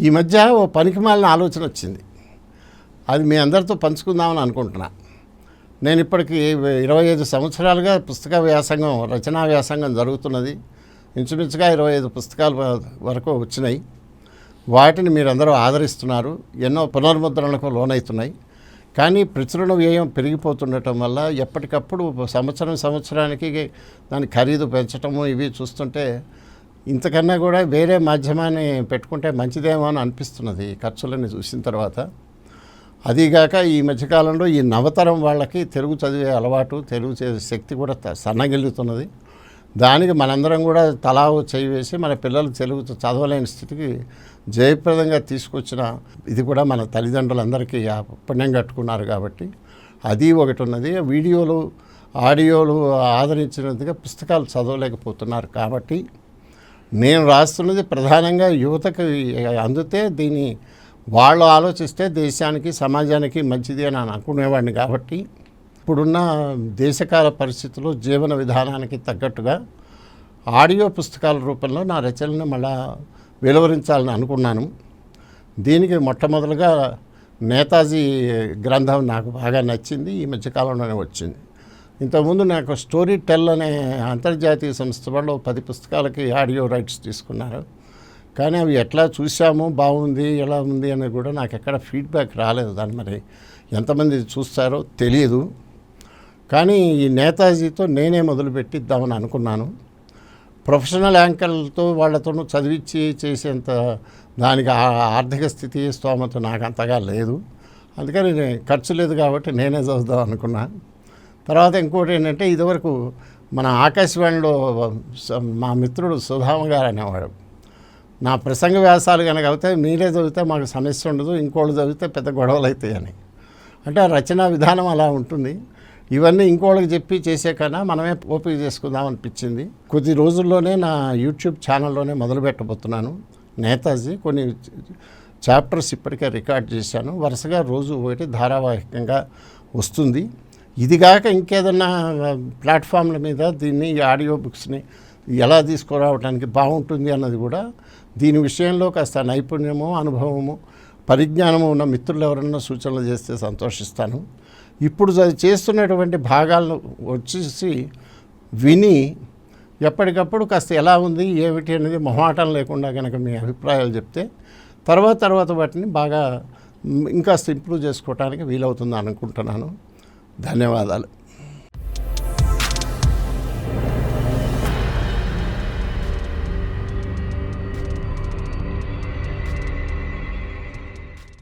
ఈ మధ్య ఓ పనికిమాలిన ఆలోచన వచ్చింది. అది మీ అందరితో పంచుకుందామని అనుకుంటున్నా. నేను ఇప్పటికి ఇరవై ఐదు సంవత్సరాలుగా పుస్తక వ్యాసంగం రచనా వ్యాసంగం జరుగుతున్నది. ఇంచుమించుగా ఇరవై ఐదు పుస్తకాలు వ- వరకు వచ్చినాయి. వాటిని మీరందరూ ఆదరిస్తున్నారు. ఎన్నో పునర్ముద్రణలకు లోనవుతున్నాయి కానీ ప్రచురణ వ్యయం పెరిగిపోతుండటం వల్ల ఎప్పటికప్పుడు సంవత్సరం సంవత్సరానికి దాని ఖరీదు పెంచటము ఇవి చూస్తుంటే ఇంతకన్నా కూడా వేరే మాధ్యమాన్ని పెట్టుకుంటే మంచిదేమో అని అనిపిస్తున్నది ఖర్చులని చూసిన తర్వాత. అదీగాక ఈ మధ్యకాలంలో ఈ నవతరం వాళ్ళకి తెలుగు చదివే అలవాటు తెలుగు చేసే శక్తి కూడా సన్నగిల్లుతున్నది. దానికి మనందరం కూడా తలా చేయి వేసి మన పిల్లలు తెలుగు చదవలేని స్థితికి జయప్రదంగా తీసుకొచ్చిన ఇది కూడా మన తల్లిదండ్రులందరికీ పుణ్యం కట్టుకున్నారు కాబట్టి అది ఒకటి ఉన్నది వీడియోలు ఆడియోలు ఆదరించినందుగా పుస్తకాలు చదవలేకపోతున్నారు కాబట్టి నేను రాస్తున్నది ప్రధానంగా యువతకు అందితే దీన్ని వాళ్ళు ఆలోచిస్తే దేశానికి సమాజానికి మంచిది అని అనుకునేవాడిని కాబట్టి ఇప్పుడున్న దేశకాల పరిస్థితులు జీవన విధానానికి తగ్గట్టుగా ఆడియో పుస్తకాల రూపంలో నా రచనను మళ్ళా వెలువరించాలని అనుకున్నాను. దీనికి మొట్టమొదలుగా నేతాజీ గ్రంథం నాకు బాగా నచ్చింది ఈ మధ్యకాలంలోనే వచ్చింది. ఇంతకుముందు నాకు స్టోరీ టెల్ అనే అంతర్జాతీయ సంస్థ వాళ్ళు పది పుస్తకాలకి ఆడియో రైట్స్ తీసుకున్నారు. కానీ అవి ఎట్లా చూసాము బాగుంది ఎలా ఉంది అనేది కూడా నాకు ఎక్కడ ఫీడ్బ్యాక్ రాలేదు దాన్ని మరి. ఎంతమంది చూస్తారో తెలియదు కానీ ఈ నేతాజీతో నేనే మొదలుపెట్టిద్దామని అనుకున్నాను. ప్రొఫెషనల్ యాంకర్లతో వాళ్ళతోనూ చదివించి చేసేంత దానికి ఆర్థిక స్థితి స్తోమత నాకు అంతగా లేదు. అందుకని ఖర్చు లేదు కాబట్టి నేనే చదువుదాం అనుకున్నాను తర్వాత ఇంకోటి ఏంటంటే ఇదివరకు మన ఆకాశవాణిలో మా మిత్రుడు సుధామ గారు అనేవాడు. నా ప్రసంగ వ్యాసాలు కనుక అవుతాయి మీరే చదివితే మాకు సమస్య ఉండదు ఇంకోళ్ళు చదివితే పెద్ద గొడవలు అవుతాయి అని అంటే ఆ రచనా విధానం అలా ఉంటుంది. ఇవన్నీ ఇంకోళ్ళకి చెప్పి చేసే కన్నా మనమే ఓపిక చేసుకుందాం అనిపించింది. కొద్ది రోజుల్లోనే నా యూట్యూబ్ ఛానల్లోనే మొదలు పెట్టబోతున్నాను. నేతాజీ కొన్ని చాప్టర్స్ ఇప్పటికే రికార్డ్ చేశాను. వరుసగా రోజు ఒకటి ధారావాహికంగా వస్తుంది. ఇదిగాక ఇంకేదన్నా ప్లాట్ఫామ్ల మీద దీన్ని ఆడియో బుక్స్ని ఎలా తీసుకురావడానికి బాగుంటుంది అన్నది కూడా దీని విషయంలో కాస్త నైపుణ్యము అనుభవము పరిజ్ఞానము ఉన్న మిత్రులు ఎవరన్నా సూచనలు చేస్తే సంతోషిస్తాను. ఇప్పుడు అది చేస్తున్నటువంటి భాగాలను వచ్చేసి విని ఎప్పటికప్పుడు కాస్త ఎలా ఉంది ఏమిటి అనేది మొహాటం లేకుండా కనుక మీ అభిప్రాయాలు చెప్తే తర్వాత తర్వాత వాటిని బాగా ఇంకా ఇంకాస్త ఇంప్రూవ్ చేసుకోవడానికి వీలవుతుంది అనుకుంటున్నాను. ధన్యవాదాలు.